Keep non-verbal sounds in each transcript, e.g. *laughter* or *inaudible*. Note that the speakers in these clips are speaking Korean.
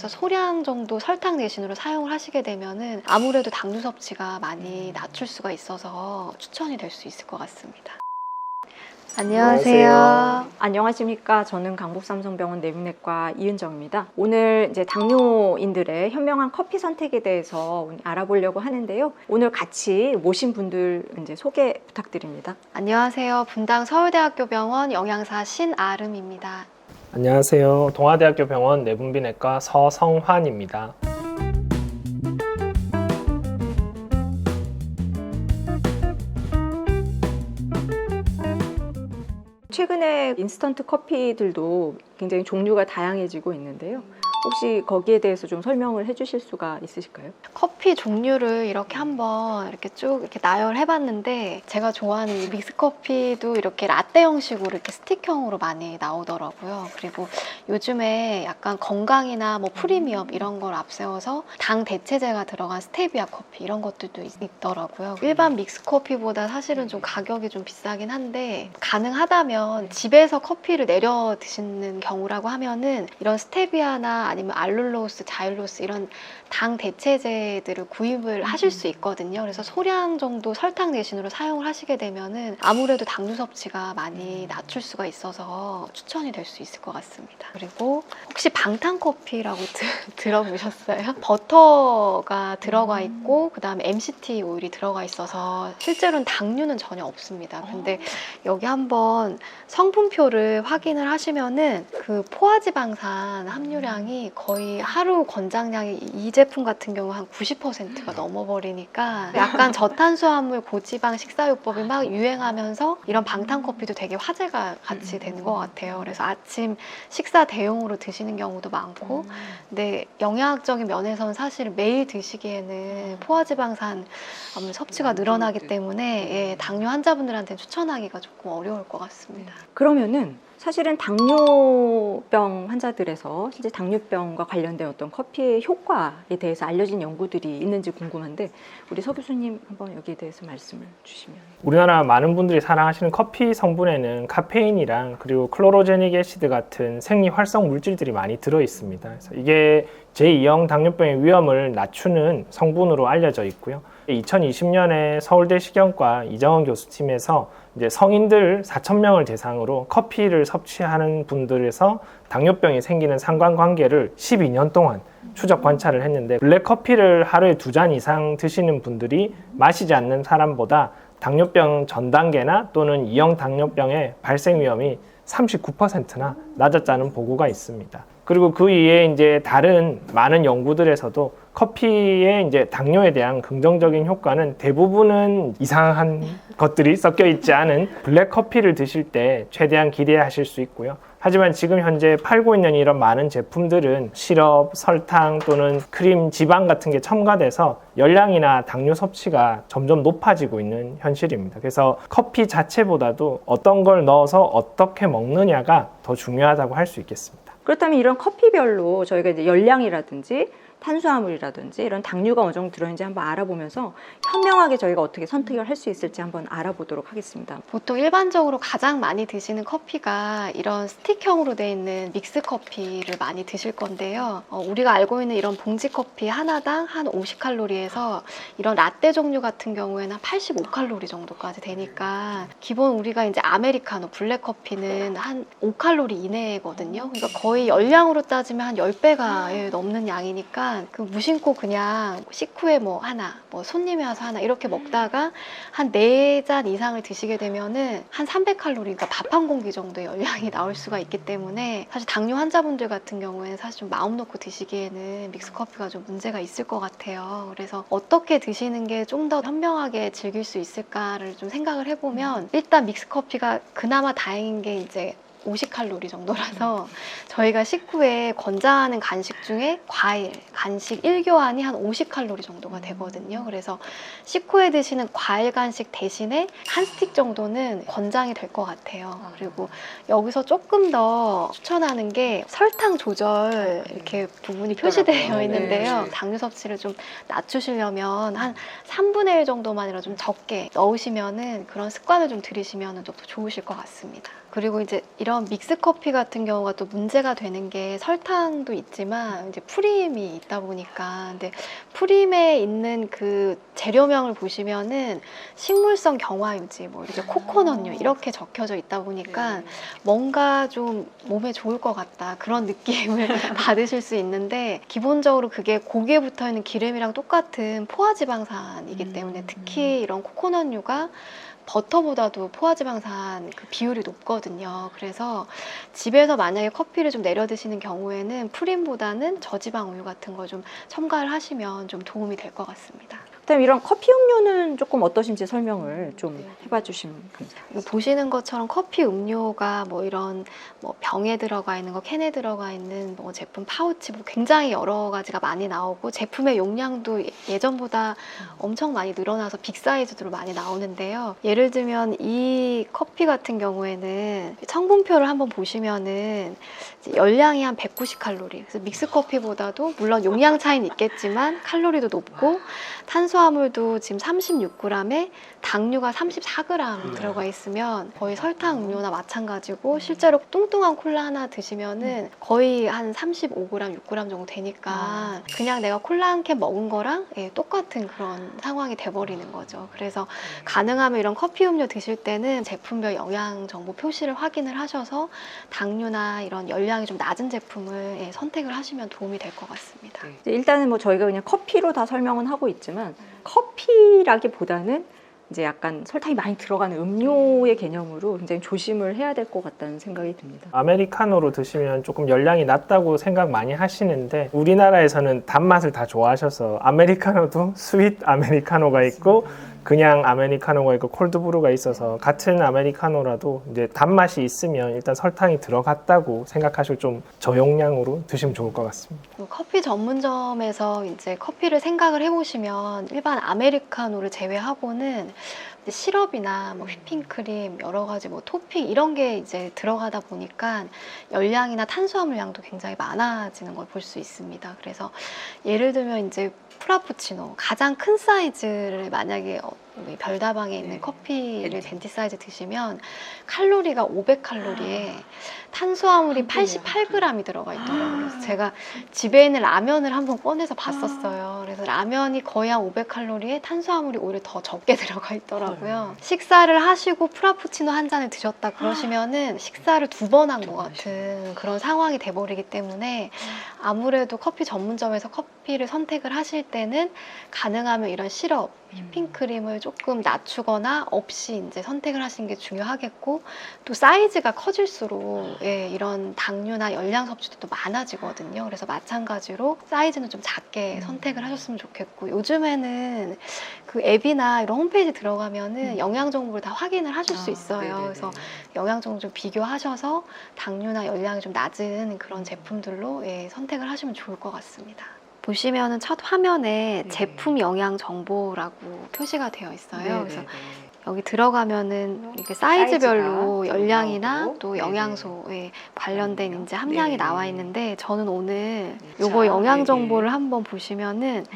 그래서 소량 정도 설탕 대신으로 사용을 하시게 되면은 아무래도 당류 섭취가 많이 낮출 수가 있어서 추천이 될 수 있을 것 같습니다. 안녕하세요. 안녕하십니까. 저는 강북삼성병원 내분내과 이은정입니다. 오늘 이제 당뇨인들의 현명한 커피 선택에 대해서 알아보려고 하는데요. 오늘 같이 모신 분들 이제 소개 부탁드립니다. 안녕하세요. 분당 서울대학교 병원 영양사 신아름입니다. 안녕하세요. 동아대학교 병원 내분비내과 서성환입니다. 최근에 인스턴트 커피들도 굉장히 종류가 다양해지고 있는데요. 혹시 거기에 대해서 좀 설명을 해주실 수가 있으실까요? 커피 종류를 이렇게 한번 이렇게 쭉 이렇게 나열해 봤는데 제가 좋아하는 이 믹스 커피도 이렇게 라떼 형식으로 이렇게 스틱형으로 많이 나오더라고요. 그리고 요즘에 약간 건강이나 뭐 프리미엄 이런 걸 앞세워서 당 대체제가 들어간 스테비아 커피 이런 것들도 있- 있더라고요. 일반 믹스 커피보다 사실은 좀 가격이 좀 비싸긴 한데 가능하다면 집에서 커피를 내려 드시는 경우라고 하면은 이런 스테비아나 아니면 알룰로스, 자일로스 이런 당 대체제들을 구입을 하실 수 있거든요. 그래서 소량 정도 설탕 대신으로 사용을 하시게 되면은 아무래도 당류 섭취가 많이 낮출 수가 있어서 추천이 될 수 있을 것 같습니다. 그리고 혹시 방탄 커피라고 *laughs* 들어보셨어요? 버터가 들어가 있고 그 다음에 MCT 오일이 들어가 있어서 실제로는 당류는 전혀 없습니다. 근데 여기 한번 성분표를 확인을 하시면은 그 포화지방산 함유량이 거의 하루 권장량이 이 제품 같은 경우 한 90%가 넘어버리니까 약간 *laughs* 저탄수화물 고지방 식사요법이 막 유행하면서 이런 방탄 커피도 되게 화제가 같이 되는 것 같아요. 그래서 아침 식사 대용으로 드시는 경우도 많고. 근데 영양학적인 면에서는 사실 매일 드시기에는 포화지방산 섭취가 늘어나기 때문에 예, 당뇨 환자분들한테 추천하기가 조금 어려울 것 같습니다. 그러면은 사실은 당뇨병 환자들에서 실제 당뇨병과 관련된 어떤 커피의 효과에 대해서 알려진 연구들이 있는지 궁금한데 우리 서 교수님 한번 여기에 대해서 말씀을 주시면. 우리나라 많은 분들이 사랑하시는 커피 성분에는 카페인이랑 그리고 클로로제닉 애시드 같은 생리 활성 물질들이 많이 들어 있습니다. 그래서 이게 제2형 당뇨병의 위험을 낮추는 성분으로 알려져 있고요. 2020년에 서울대 식용과 이정원 교수팀에서 이제 성인들 4천 명을 대상으로 커피를 섭취하는 분들에서 당뇨병이 생기는 상관관계를 12년 동안 추적 관찰을 했는데 블랙 커피를 하루에 두 잔 이상 드시는 분들이 마시지 않는 사람보다 당뇨병 전 단계나 또는 2형 당뇨병의 발생 위험이 39%나 낮았다는 보고가 있습니다. 그리고 그 이외에 이제 다른 많은 연구들에서도 커피의 이제 당뇨에 대한 긍정적인 효과는 대부분은 이상한 것들이 섞여 있지 않은 블랙 커피를 드실 때 최대한 기대하실 수 있고요. 하지만 지금 현재 팔고 있는 이런 많은 제품들은 시럽, 설탕 또는 크림, 지방 같은 게 첨가돼서 열량이나 당뇨 섭취가 점점 높아지고 있는 현실입니다. 그래서 커피 자체보다도 어떤 걸 넣어서 어떻게 먹느냐가 더 중요하다고 할 수 있겠습니다. 그렇다면 이런 커피별로 저희가 이제 열량이라든지 탄수화물이라든지 이런 당류가 어느 정도 들어있는지 한번 알아보면서 현명하게 저희가 어떻게 선택을 할 수 있을지 한번 알아보도록 하겠습니다. 보통 일반적으로 가장 많이 드시는 커피가 이런 스틱형으로 되어 있는 믹스 커피를 많이 드실 건데요. 어, 우리가 알고 있는 이런 봉지 커피 하나당 한 50칼로리에서 이런 라떼 종류 같은 경우에는 한 85칼로리 정도까지 되니까 기본 우리가 이제 아메리카노 블랙 커피는 한 5칼로리 이내거든요. 그러니까 거의 열량으로 따지면 한 10배가 넘는 양이니까 그 무심코 그냥 식후에 뭐 하나, 뭐 손님이 와서 하나 이렇게 먹다가 한 네 잔 이상을 드시게 되면은 한 300칼로리, 그러니까 밥 한 공기 정도의 열량이 나올 수가 있기 때문에 사실 당뇨 환자분들 같은 경우에는 사실 좀 마음 놓고 드시기에는 믹스 커피가 좀 문제가 있을 것 같아요. 그래서 어떻게 드시는 게 좀 더 현명하게 즐길 수 있을까를 좀 생각을 해보면 일단 믹스 커피가 그나마 다행인 게 이제 50칼로리 정도라서 저희가 식후에 권장하는 간식 중에 과일, 간식 1교환이 한 50칼로리 정도가 되거든요. 그래서 식후에 드시는 과일 간식 대신에 한 스틱 정도는 권장이 될 것 같아요. 그리고 여기서 조금 더 추천하는 게 설탕 조절 이렇게 부분이 표시되어 네. 있는데요. 당류 섭취를 좀 낮추시려면 한 3분의 1 정도만이라 좀 적게 넣으시면은 그런 습관을 좀 들이시면 좀더 좋으실 것 같습니다. 그리고 이제 이런 믹스 커피 같은 경우가 또 문제가 되는 게 설탕도 있지만 이제 프림이 있다 보니까 근데 프림에 있는 그 재료명을 보시면은 식물성 경화유지 뭐 이렇게 코코넛유 이렇게 적혀져 있다 보니까 뭔가 좀 몸에 좋을 것 같다 그런 느낌을 *laughs* 받으실 수 있는데 기본적으로 그게 고기에 붙어 있는 기름이랑 똑같은 포화지방산이기 때문에 특히 이런 코코넛유가 버터보다도 포화지방산 그 비율이 높거든요. 그래서 집에서 만약에 커피를 좀 내려 드시는 경우에는 프림보다는 저지방 우유 같은 거 좀 첨가를 하시면 좀 도움이 될 것 같습니다. 그다음 이런 커피 음료는 조금 어떠신지 설명을 좀 네. 해봐 주시면 감사합니다. 이거 보시는 것처럼 커피 음료가 뭐 이런 뭐 병에 들어가 있는 거, 캔에 들어가 있는 뭐 제품 파우치 뭐 굉장히 여러 가지가 많이 나오고 제품의 용량도 예- 예전보다 엄청 많이 늘어나서 빅 사이즈로 많이 나오는데요. 예를 들면 이 커피 같은 경우에는 성분표를 한번 보시면은 열량이 한 190칼로리. 그래서 믹스 커피보다도 물론 용량 차이는 있겠지만 칼로리도 높고 탄수 화물도 지금 36g에 당류가 34g 들어가 있으면 거의 설탕 음료나 마찬가지고 실제로 뚱뚱한 콜라 하나 드시면은 거의 한 35g, 6g 정도 되니까 그냥 내가 콜라 한 캔 먹은 거랑 예, 똑같은 그런 상황이 돼버리는 거죠. 그래서 가능하면 이런 커피 음료 드실 때는 제품별 영양 정보 표시를 확인을 하셔서 당류나 이런 열량이 좀 낮은 제품을 예, 선택을 하시면 도움이 될 것 같습니다. 이제 일단은 뭐 저희가 그냥 커피로 다 설명은 하고 있지만 커피라기보다는 이제 약간 설탕이 많이 들어가는 음료의 개념으로 굉장히 조심을 해야 될 것 같다는 생각이 듭니다. 아메리카노로 드시면 조금 열량이 낮다고 생각 많이 하시는데 우리나라에서는 단맛을 다 좋아하셔서 아메리카노도 *laughs* 스윗 아메리카노가 있고 그냥 아메리카노가 있고 콜드브루가 있어서 같은 아메리카노라도 이제 단맛이 있으면 일단 설탕이 들어갔다고 생각하시고 좀 저용량으로 드시면 좋을 것 같습니다. 그 커피 전문점에서 이제 커피를 생각을 해보시면 일반 아메리카노를 제외하고는 시럽이나 뭐 휘핑크림 여러 가지 뭐 토핑 이런 게 이제 들어가다 보니까 열량이나 탄수화물 양도 굉장히 많아지는 걸 볼 수 있습니다. 그래서 예를 들면 이제 프라푸치노 가장 큰 사이즈를 만약에 어, 별다방에 있는 네. 커피를 벤티. 벤티 사이즈 드시면 칼로리가 500칼로리에 탄수화물이 한 끼에 88g이 들어가 있더라고요. 그래서 제가 집에 있는 라면을 한번 꺼내서 봤었어요. 그래서 라면이 거의 한 500칼로리에 탄수화물이 오히려 더 적게 *laughs* 들어가 있더라고요. 식사를 하시고 프라푸치노 한 잔을 드셨다 그러시면은 식사를 두 번 한 것 같은 그런 상황이 돼버리기 때문에 아무래도 커피 전문점에서 커피를 선택을 하실 때는 가능하면 이런 시럽, 휘핑크림을 조금 낮추거나 없이 이제 선택을 하시는 게 중요하겠고 또 사이즈가 커질수록 예, 이런 당류나 열량 섭취도 또 많아지거든요. 그래서 마찬가지로 사이즈는 좀 작게 음. 선택을 하셨으면 좋겠고 요즘에는 그 앱이나 이런 홈페이지 들어가면은 음. 영양 정보를 다 확인을 하실 아, 수 있어요. 그래서 영양 정보 좀 비교하셔서 당류나 열량이 좀 낮은 그런 제품들로 예, 선택을 하시면 좋을 것 같습니다. 보시면은 첫 화면에 네. 제품 영양 정보라고 표시가 되어 있어요. 네, 그래서 여기 들어가면은 이렇게 사이즈별로 열량이나 또 영양소에 관련된 그럼요. 이제 함량이 네. 나와 있는데 저는 오늘 네. 요거 자, 영양 네, 정보를 네. 한번 보시면은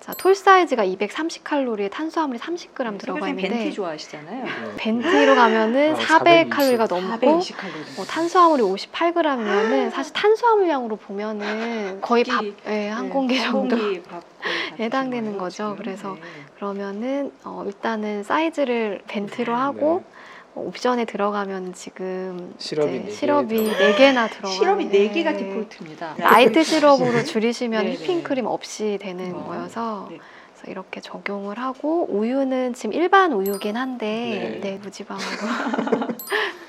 자, 톨 사이즈가 230칼로리에 탄수화물이 30g 들어가 있는데 벤티 좋아하시잖아요. 벤티로 가면은 어, 400칼로리가 420. 넘고 420칼로리. 뭐 탄수화물이 58g이면은 사실 탄수화물량으로 보면은 거의 밥, 끼. 예, 한 공기 정도 공기 밥 거의 다 해당되는 거죠. 그래서 네. 그러면은 어, 일단은 사이즈를 벤트로 하고 어, 옵션에 들어가면 지금 시럽이 이제 네개 시럽이 들어가요. 네 개나 들어가 시럽이 4개가 디폴트입니다. 라이트 시럽으로 줄이시면 네, 네. 휘핑 크림 없이 되는 어, 거여서 네. 그래서 이렇게 적용을 하고 우유는 지금 일반 우유긴 한데 네. 네, 무지방으로 *laughs*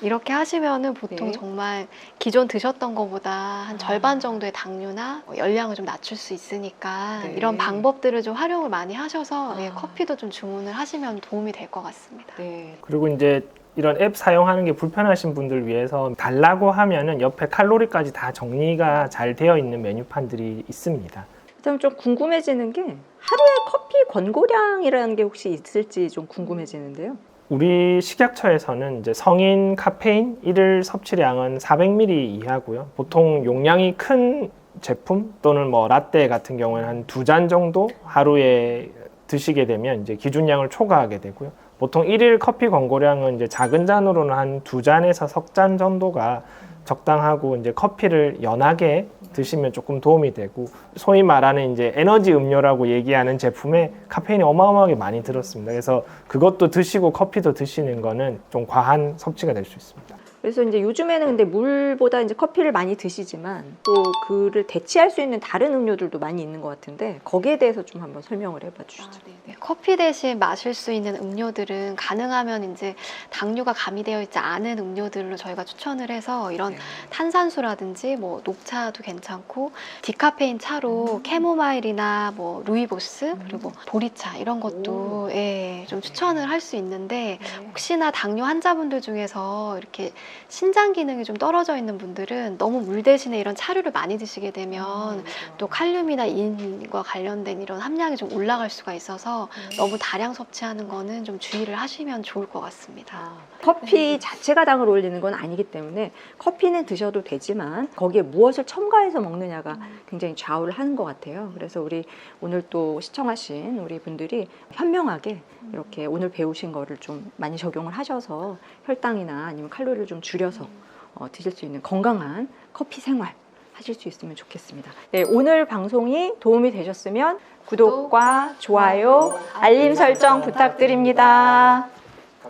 이렇게 하시면은 보통 네. 정말 기존 드셨던 것보다 한 아. 절반 정도의 당류나 뭐 열량을 좀 낮출 수 있으니까 네. 이런 방법들을 좀 활용을 많이 하셔서 예, 아. 커피도 좀 주문을 하시면 도움이 될 것 같습니다. 네. 그리고 이제 이런 앱 사용하는 게 불편하신 분들 위해서 달라고 하면은 옆에 칼로리까지 다 정리가 잘 되어 있는 메뉴판들이 있습니다. 그다음 좀 궁금해지는 게 하루에 커피 권고량이라는 게 혹시 있을지 좀 궁금해지는데요. 우리 식약처에서는 이제 성인 카페인 일일 섭취량은 400ml 이하고요. 보통 용량이 큰 제품 또는 뭐 라떼 같은 경우에는 한 두 잔 정도 하루에 드시게 되면 이제 기준량을 초과하게 되고요. 보통 일일 커피 권고량은 이제 작은 잔으로는 한 두 잔에서 석 잔 정도가 적당하고 이제 커피를 연하게 드시면 조금 도움이 되고 소위 말하는 이제 에너지 음료라고 얘기하는 제품에 카페인이 어마어마하게 많이 들었습니다. 그래서 그것도 드시고 커피도 드시는 거는 좀 과한 섭취가 될 수 있습니다. 그래서 이제 요즘에는 근데 물보다 이제 커피를 많이 드시지만 또 그를 대체할 수 있는 다른 음료들도 많이 있는 것 같은데 거기에 대해서 좀 한번 설명을 해봐 주시죠. 네, 커피 대신 마실 수 있는 음료들은 가능하면 이제 당류가 가미되어 있지 않은 음료들로 저희가 추천을 해서 이런 탄산수라든지 뭐 녹차도 괜찮고 디카페인 차로 캐모마일이나 뭐 루이보스 그리고 보리차 이런 것도 예, 좀 추천을 할 수 있는데 혹시나 당뇨 환자분들 중에서 이렇게 신장 기능이 좀 떨어져 있는 분들은 너무 물 대신에 이런 차류를 많이 드시게 되면 또 칼륨이나 인과 관련된 이런 함량이 좀 올라갈 수가 있어서 너무 다량 섭취하는 거는 좀 주의를 하시면 좋을 것 같습니다. 아, 커피 자체가 당을 올리는 건 아니기 때문에 커피는 드셔도 되지만 거기에 무엇을 첨가해서 먹느냐가 굉장히 좌우를 하는 것 같아요. 그래서 우리 오늘 또 시청하신 우리 분들이 현명하게 이렇게 오늘 배우신 거를 좀 많이 적용을 하셔서 혈당이나 아니면 칼로리를 좀 줄여서 어, 드실 수 있는 건강한 커피 생활 하실 수 있으면 좋겠습니다. 네, 오늘 방송이 도움이 되셨으면 구독과 좋아요, 알림 설정 부탁드립니다.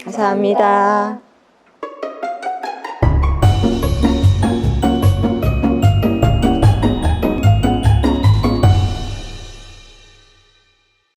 감사합니다.